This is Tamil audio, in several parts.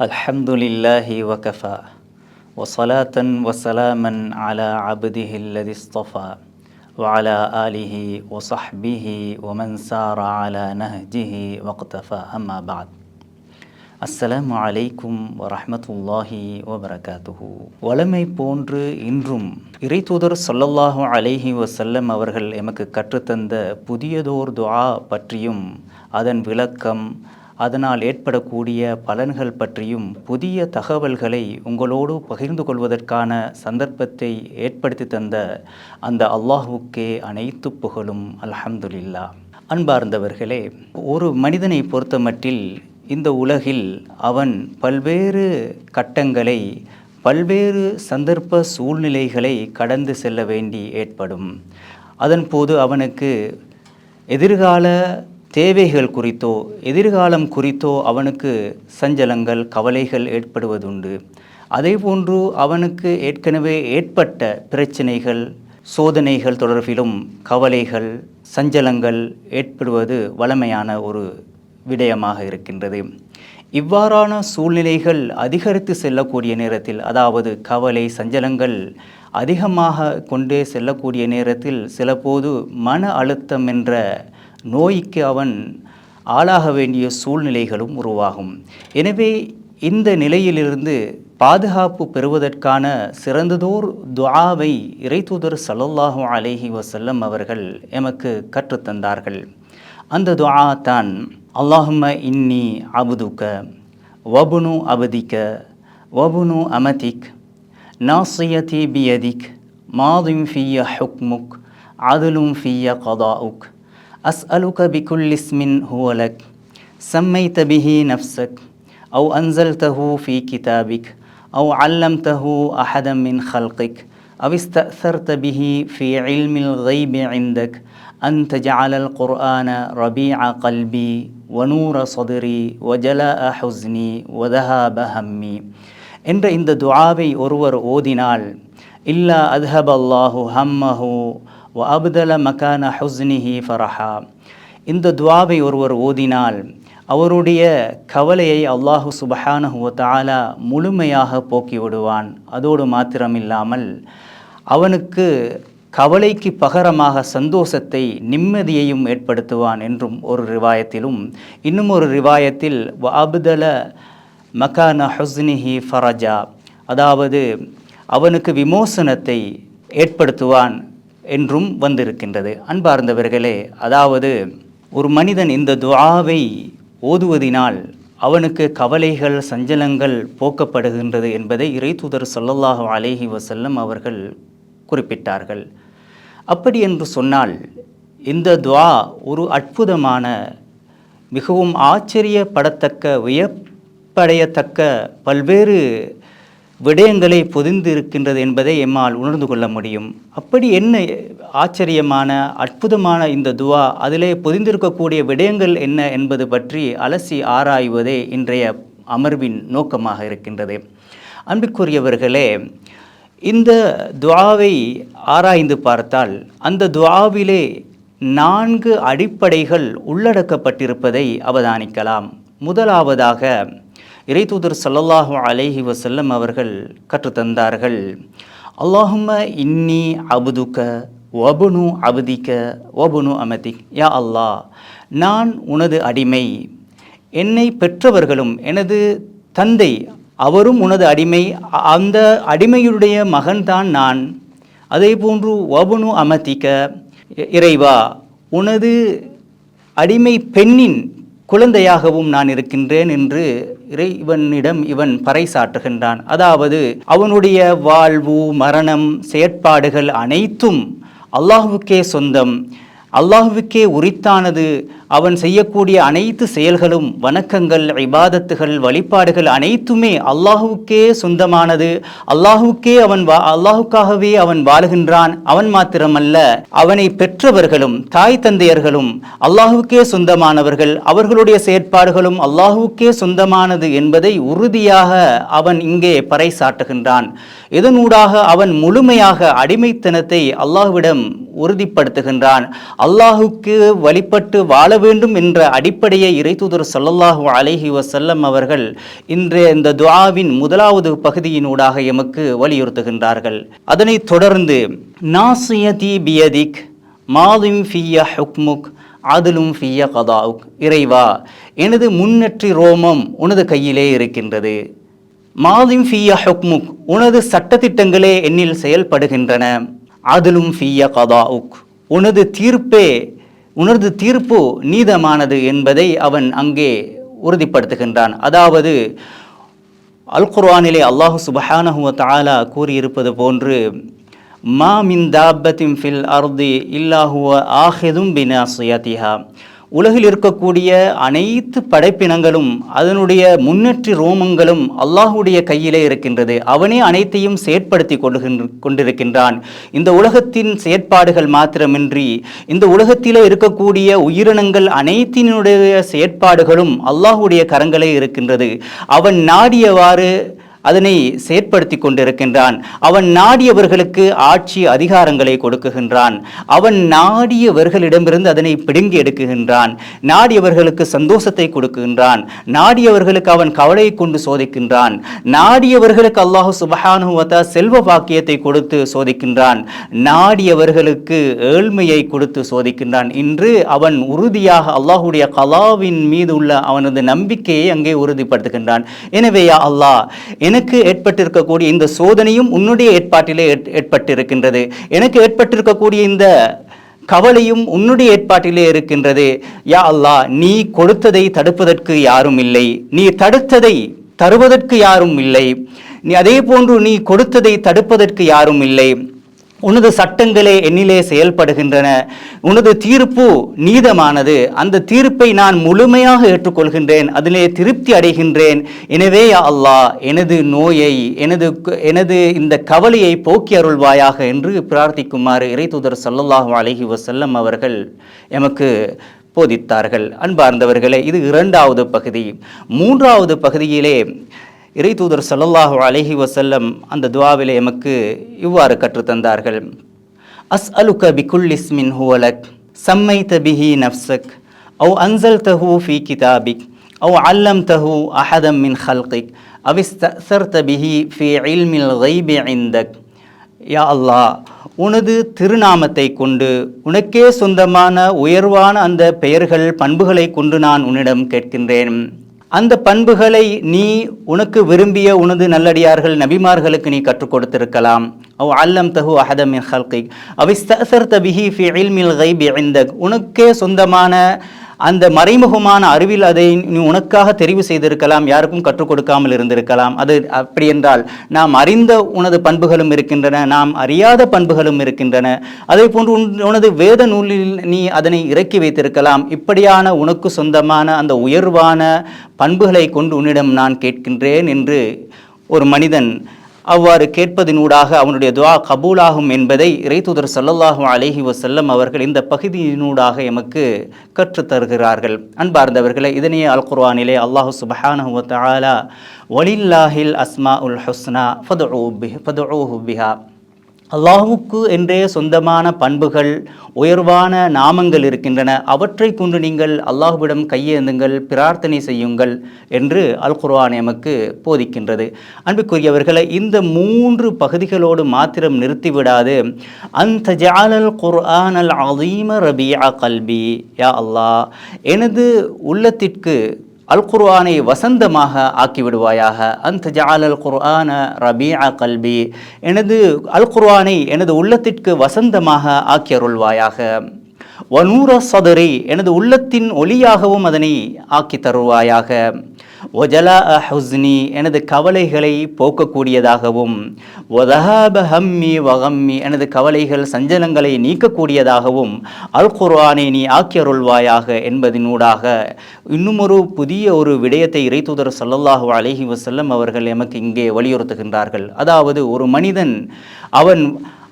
الحمد لله وكفى وصلاة وسلاما على عبده الذي اصطفى وعلى آله وصحبه ومن سار على نهجه واقتفى أما بعد அஸ்ஸலாமு அலைக்கும் வரஹ்மத்துல்லாஹி வபரகாத்துஹு வளமை போன்று இன்றும் இறைத்தூதர் சொல்லல்லாஹு அலைஹி வசல்லம் அவர்கள் எமக்கு கற்றுத்தந்த புதியதோர் துஆ பற்றியும் அதன் விளக்கம் அதனால் ஏற்படக்கூடிய பலன்கள் பற்றியும் புதிய தகவல்களை உங்களோடு பகிர்ந்து கொள்வதற்கான சந்தர்ப்பத்தை ஏற்படுத்தி தந்த அந்த அல்லாஹுக்கே அனைத்து புகழும் அல்ஹம்துலில்லா. அன்பார்ந்தவர்களே ஒரு மனிதனை பொறுத்தமட்டில் இந்த உலகில் அவன் பல்வேறு கட்டங்களை பல்வேறு சந்தர்ப்ப சூழ்நிலைகளை கடந்து செல்ல வேண்டி ஏற்படும். அதன் போது அவனுக்கு எதிர்கால தேவைகள் குறித்தோ எதிர்காலம் குறித்தோ அவனுக்கு சஞ்சலங்கள் கவலைகள் ஏற்படுவதுண்டு. அதேபோன்று அவனுக்கு ஏற்கனவே ஏற்பட்ட பிரச்சனைகள் சோதனைகள் தொடர்பிலும் கவலைகள் சஞ்சலங்கள் ஏற்படுவது வளமையான ஒரு விடயமாக இருக்கின்றது. இவ்வாறான சூழ்நிலைகள் அதிகரித்து செல்லக்கூடிய நேரத்தில் அதாவது கவலை சஞ்சலங்கள் அதிகமாக கொண்டே செல்லக்கூடிய நேரத்தில் சிலபோது மன அழுத்தம் என்ற நோய்க்கு அவன் ஆளாக வேண்டிய சூழ்நிலைகளும் உருவாகும். எனவே இந்த நிலையிலிருந்து பாதுகாப்பு பெறுவதற்கான சிறந்ததோர் துஆவை இறைத்தூதர் சல்லல்லாஹு அலேஹி வசல்லம் அவர்கள் எமக்கு கற்றுத்தந்தார்கள். அந்த துஆ தான் அல்லாஹும இன்னி அபுதுக்க வபுனு அபதிக்க வபுனு அமதிக் நாசியதி பியதிக் மாதும் ஃபிய ஹுக்முக் அதுலும் ஃபிய கதாஉக். أسألك بكل اسم هو لك سميت به نفسك أو أنزلته في كتابك أو علمته أحدا من خلقك أو استأثرت به في علم الغيب عندك أن تجعل القرآن ربيع قلبي ونور صدري وجلاء حزني وذهاب همي என்ற இந்த துஆவை ஒருவர் ஓதினால் இல்லா அத்ஹப் அல்லாஹு ஹம்மஹு வ அபுதல மகான ஹுஸ்னிஹி ஃபரஹா இந்த துவாவை ஒருவர் ஓதினால் அவருடைய கவலையை அல்லாஹு சுபஹானஹு தாலா முழுமையாக போக்கி விடுவான். அதோடு மாத்திரமில்லாமல் அவனுக்கு கவலைக்கு பகரமாக சந்தோஷத்தை நிம்மதியையும் ஏற்படுத்துவான் என்றும் ஒரு ரிவாயத்திலும் இன்னும் ஒரு ரிவாயத்தில் வ அபுதல மகான ஹுஸ்னிஹி ஃபரஜா அதாவது அவனுக்கு விமோசனத்தை ஏற்படுத்துவான். என்றும் வந்திருக்கின்றது. அன்பார்ந்தவர்களே அதாவது ஒரு மனிதன் இந்த துவாவை ஓதுவதினால் அவனுக்கு கவலைகள் சஞ்சலங்கள் போக்கப்படுகின்றது என்பதை இறைத்தூதர் சொல்லல்லாஹு அலேஹி வசல்லம் அவர்கள் குறிப்பிட்டார்கள். அப்படி என்று சொன்னால் இந்த துவா ஒரு அற்புதமான மிகவும் ஆச்சரியப்படத்தக்க வியப்படையத்தக்க பல்வேறு விடயங்களை பொதிந்து இருக்கின்றது என்பதை எம்மால் உணர்ந்து கொள்ள முடியும். அப்படி என்ன ஆச்சரியமான அற்புதமான இந்த துவா அதிலே பொதிந்திருக்கக்கூடிய விடயங்கள் என்ன என்பது பற்றி அலசி ஆராய்வதே இன்றைய அமர்வின் நோக்கமாக இருக்கின்றது. அன்புக்குரியவர்களே இந்த துவாவை ஆராய்ந்து பார்த்தால் அந்த துவாவிலே நான்கு அடிப்படைகள் உள்ளடக்கப்பட்டிருப்பதை அவதானிக்கலாம். முதலாவதாக இறைத்தூதர் சல்லல்லாஹு அலைஹி வசல்லம் அவர்கள் கற்றுத்தந்தார்கள். அல்லாஹும இன்னி அபுதுக்க ஒபுனு அபுதிக்க ஒபுனு அமதிக் யா அல்லாஹ் நான் உனது அடிமை. என்னை பெற்றவர்களும் எனது தந்தை அவரும் உனது அடிமை. அந்த அடிமையுடைய மகன்தான் நான். அதே போன்று ஒபுனு அமதிக்க இறைவா உனது அடிமை பெண்ணின் குழந்தையாகவும் நான் இருக்கின்றேன் என்று இறைவனிடம் இவன் பறைசாற்றுகின்றான். அதாவது அவனுடைய வாழ்வு மரணம் செயற்பாடுகள் அனைத்தும் அல்லாஹுக்கே சொந்தம். அல்லாஹுவுக்கே உரித்தானது. அவன் செய்யக்கூடிய அனைத்து செயல்களும் வணக்கங்கள் இபாதத்துகள் வழிபாடுகள் அனைத்துமே அல்லாஹுக்கே சொந்தமானது. அல்லாஹுக்கே அவன் வா அல்லாஹுக்காகவே அவன் வாழுகின்றான். அவன் மாத்திரமல்ல அவனை பெற்றவர்களும் தாய் தந்தையர்களும் அல்லாஹுக்கே சொந்தமானவர்கள். அவர்களுடைய செயற்பாடுகளும் அல்லாஹுக்கே சொந்தமானது என்பதை உறுதியாக அவன் இங்கே பறைசாட்டுகின்றான் இதனூடாக அவன் முழுமையாக அடிமைத்தனத்தை அல்லாஹ்விடம் உறுதிப்படுத்துகின்றான். அல்லாஹுக்கு வழிபட்டு வாழ வேண்டும் என்ற அடிப்படையை இறைத்தூதர் சல்லல்லாஹு அலஹி வசல்லம் அவர்கள் இன்றைய இந்த துவாவின் முதலாவது பகுதியினூடாக எமக்கு வலியுறுத்துகின்றார்கள். அதனைத் தொடர்ந்து நாசியதி பியதிக் மாதும் ஃபிய ஹுக்முக் ஆதிலும் ஃபிய கதாவுக். இறைவா எனது முன்னற்றி ரோமம் உனது கையிலே இருக்கின்றது. மாதும் ஃபிய ஹுக்முக் உனது சட்டத்திட்டங்களே என்னில் செயல்படுகின்றன. ஆதிலும் ஃபிய கதாவுக். உனது தீர்ப்பே உனது தீர்ப்பு நீதமானது என்பதை அவன் அங்கே உறுதிப்படுத்துகின்றான். அதாவது அல் குர்வானிலே அல்லாஹு சுபஹானஹு தாலா கூறியிருப்பது போன்று மா மின் தாபத்தின் ஃபில் அர்தி இல்லாஹுவ ஆஹிதும் பினாசியதிஹா. உலகில் இருக்கக்கூடிய அனைத்து படைப்பினங்களும் அதனுடைய முன்னேற்றி ரோமங்களும் அல்லாஹுடைய கையிலே இருக்கின்றது. அவனே அனைத்தையும் செயற்படுத்தி கொண்டிருக்கின்றான். இந்த உலகத்தின் செயற்பாடுகள் மாத்திரமின்றி இந்த உலகத்திலே இருக்கக்கூடிய உயிரினங்கள் அனைத்தினுடைய செயற்பாடுகளும் அல்லாஹுடைய கரங்களே இருக்கின்றது. அவன் நாடியவாறு அதனை செயற்படுத்தி கொண்டிருக்கின்றான். அவன் நாடியவர்களுக்கு ஆட்சி அதிகாரங்களை கொடுக்குகின்றான். அவன் நாடியவர்களிடமிருந்து அதனை பிடுங்கி எடுக்குகின்றான். நாடியவர்களுக்கு சந்தோஷத்தை கொடுக்குகின்றான். நாடியவர்களுக்கு அவன் கவலையை கொண்டு சோதிக்கின்றான். நாடியவர்களுக்கு அல்லாஹு சுபஹானுவத்தா செல்வ பாக்கியத்தை கொடுத்து சோதிக்கின்றான். நாடியவர்களுக்கு ஏழ்மையை கொடுத்து சோதிக்கின்றான். இன்று அவன் உறுதியாக அல்லாஹுடைய கலாவின் மீது உள்ள அவனது நம்பிக்கையை அங்கே உறுதிப்படுத்துகின்றான். எனவே அல்லாஹ் எனக்கு ஏற்பட்டிருக்கக்கூடிய இந்த சோதனையும் உன்னுடைய ஏற்பாட்டிலே ஏற்பட்டிருக்கின்றது. எனக்கு ஏற்பட்டிருக்கக்கூடிய இந்த கவலையும் உன்னுடைய ஏற்பாட்டிலே இருக்கின்றது. யா அல்லாஹ் நீ கொடுத்ததை தடுப்பதற்கு யாரும் இல்லை. நீ தடுத்ததை தருவதற்கு யாரும் இல்லை. நீ அதே போன்று நீ கொடுத்ததை தடுப்பதற்கு யாரும் இல்லை. உனது சட்டங்களே என்னிலே செயல்படுகின்றன. உனது தீர்ப்பு நீதமானது. அந்த தீர்ப்பை நான் முழுமையாக ஏற்றுக்கொள்கின்றேன். அதிலே திருப்தி அடைகின்றேன். எனவே அல்லாஹ் எனது நோயை எனது எனது இந்த கவலையை போக்கி அருள்வாயாக என்று பிரார்த்திக்குமாறு இறைதூதர் சல்லல்லாஹு அலஹி வசல்லம் அவர்கள் எமக்கு போதித்தார்கள். அன்பார்ந்தவர்களே இது இரண்டாவது பகுதி. மூன்றாவது பகுதியிலே இறை தூதர் சல்லல்லாஹு அலஹி வசல்லம் அந்த துவாவிலே எமக்கு இவ்வாறு கற்றுத்தந்தார்கள் அஸ்அலுக பிகுல் இஸ்மின் ஹுவலக் சம்மை தபிஹி நஃப்ஸக் அவு அன்சல்தஹு ஃபி கிதாபிக் அவு அல்லம்தஹு அஹதம் மின் ஹல்கிக் அவிஸ்தர் தபிஹி ஃபி இல்மில் கைபி இந்தக். யா அல்லாஹ் உனது திருநாமத்தை கொண்டு உனக்கே சொந்தமான உயர்வான அந்த பெயர்கள் பண்புகளை கொண்டு நான் உன்னிடம் கேட்கின்றேன். அந்த பண்புகளை நீ உனக்கு விரும்பிய உனது நல்லடியார்கள் நபிமார்களுக்கு நீ கற்றுக் கொடுத்திருக்கலாம். அவ் அல்லம் தஹு அஹதமின் ஹல்கிக் அவிஸ்தர் தபிஹி ஃபி இல்மில் கைபி இந்தக் உனக்கே சொந்தமான அந்த மறைமுகமான அறிவில் அதை நீ உனக்காக தெரிவு செய்திருக்கலாம். யாருக்கும் கற்றுக் கொடுக்காமல் இருந்திருக்கலாம். அது அப்படி என்றால் நாம் அறிந்த உனது பண்புகளும் இருக்கின்றன. நாம் அறியாத பண்புகளும் இருக்கின்றன. அதே போன்று உன் உனது வேத நூலில் நீ அதனை இறக்கி வைத்திருக்கலாம். இப்படியான உனக்கு சொந்தமான அந்த உயர்வான பண்புகளை கொண்டு உன்னிடம் நான் கேட்கின்றேன் என்று ஒரு மனிதன் அவ்வாறு கேட்பதினூடாக அவனுடைய துவா கபூலாகும் என்பதை இறைத்துதர் சல்லல்லாஹு அலஹி வசல்லம் அவர்கள் இந்த பகுதியினூடாக எமக்கு கற்றுத் தருகிறார்கள். இதனையே அல் குர்வானிலே அல்லாஹு சுப்ஹானஹு தாலா வலில்லாஹில் அஸ்மா உல் ஹுஸ்னா ஃபதுஊ பிஹ் ஃபதுஊஹு பிஹா. அல்லாஹுக்கு என்றே சொந்தமான பண்புகள் உயர்வான நாமங்கள் இருக்கின்றன. அவற்றை கொண்டு நீங்கள் அல்லாஹுவிடம் கையேந்துங்கள் பிரார்த்தனை செய்யுங்கள் என்று அல் குர்ஆன் எமக்கு போதிக்கின்றது. அன்புக்குரியவர்களை இந்த மூன்று பகுதிகளோடு மாத்திரம் நிறுத்திவிடாது. அந்த ஜாலல் குர்ஆன் அல் ரபி ரபியா கல்பி. யா அல்லாஹ் எனது உள்ளத்திற்கு அல் குர்ஆனை வசந்தமாக ஆக்கிவிடுவாயாக. அந்த ஜால் அல் குர்ஆன ரபீஆ கல்பி. எனது அல் குர்ஆனை எனது உள்ளத்திற்கு வசந்தமாக ஆக்கி அருள்வாயாக வனூர சதுரை. எனது உள்ளத்தின் ஒளியாகவும் அதனை ஆக்கி தருவாயாக ஒஜலா ஹுஸ்னி எனது கவலைகளை போக்கக்கூடியதாகவும் ஒதஹாப ஹம்மி வகம்மி எனது கவலைகள் சஞ்சலங்களை நீக்கக்கூடியதாகவும் அல் குர்ஆனை நீ ஆக்கியருள்வாயாக என்பதினூடாக. இன்னுமொரு புதிய ஒரு விடயத்தை இறைத்தூதர் சல்லல்லாஹு அலஹி வசல்லம் அவர்கள் எமக்கு இங்கே வலியுறுத்துகின்றார்கள். அதாவது ஒரு மனிதன் அவன்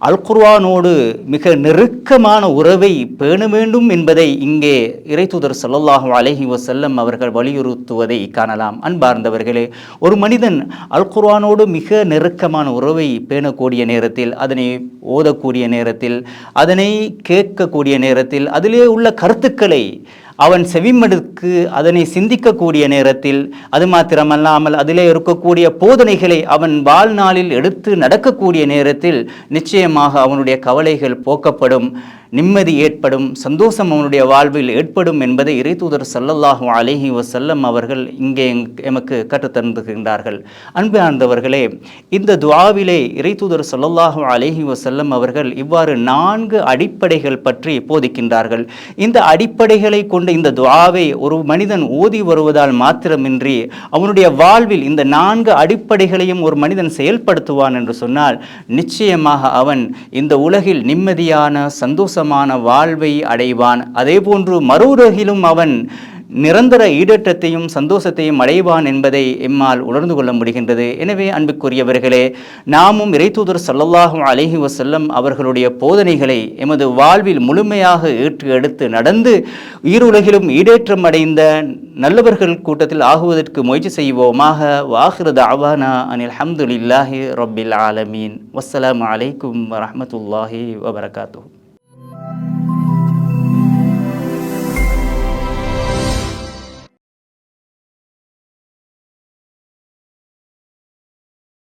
அல் குர்வானோடு மிக நெருக்கமான உறவை பேண வேண்டும் என்பதை இங்கே இறைத்தூதர் சல்லாஹூ அலஹி வசல்லம் அவர்கள் வலியுறுத்துவதை காணலாம். அன்பார்ந்தவர்களே ஒரு மனிதன் அல் குர்வானோடு மிக நெருக்கமான உறவை பேணக்கூடிய நேரத்தில் அதனை ஓதக்கூடிய நேரத்தில் அதனை கேட்கக்கூடிய நேரத்தில் அதிலே உள்ள கருத்துக்களை அவன் செவிமடுக்கு அதனை சிந்திக்கக்கூடிய நேரத்தில் அது மாத்திரமல்லாமல் அதிலே இருக்கக்கூடிய போதனைகளை அவன் வாழ்நாளில் எடுத்து நடக்கக்கூடிய நேரத்தில் நிச்சயமாக அவனுடைய கவலைகள் போக்கப்படும். நிம்மதி ஏற்படும் சந்தோஷம் அவனுடைய வாழ்வில் ஏற்படும் என்பதை இறைத்தூதர் ஸல்லல்லாஹு அலைஹி வசல்லம் அவர்கள் இங்கே எமக்கு கற்றுத்தந்துகின்றார்கள் அன்பார்ந்தவர்களே இந்த துவாவிலே இறைத்தூதர் ஸல்லல்லாஹு அலைஹி வசல்லம் அவர்கள் இவ்வாறு நான்கு அடிப்படைகள் பற்றி போதிக்கின்றார்கள். இந்த அடிப்படைகளை கொண்ட இந்த துவாவை ஒரு மனிதன் ஓதி வருவதால் மாத்திரமின்றி அவனுடைய வாழ்வில் இந்த நான்கு அடிப்படைகளையும் ஒரு மனிதன் செயல்படுத்துவான் என்று சொன்னால் நிச்சயமாக அவன் இந்த உலகில் நிம்மதியான சந்தோஷம் சந்தோஷமான வாழ்வை அடைவான். அதேபோன்று மறுவுலகிலும் அவன் நிரந்தர ஈடேற்றத்தையும் சந்தோஷத்தையும் அடைவான் என்பதை எம்மால் உணர்ந்து கொள்ள முடிகின்றது. எனவே அன்புக்குரியவர்களே நாமும் இறைத்தூதர் சல்லல்லாஹும் அலஹி வசல்லம் அவர்களுடைய போதனைகளை எமது வாழ்வில் முழுமையாக ஏற்று எடுத்து நடந்து ஈருலகிலும் ஈடேற்றம் அடைந்த நல்லவர்கள் கூட்டத்தில் ஆகுவதற்கு முயற்சி செய்வோமாக. வாஹிரத அவானா அனில் ஹம்துலில்லாஹி ரப்பில் ஆலமீன். வசலாம் அலைக்கும் வரமத்துல்லாஹி வபரகாத்தூ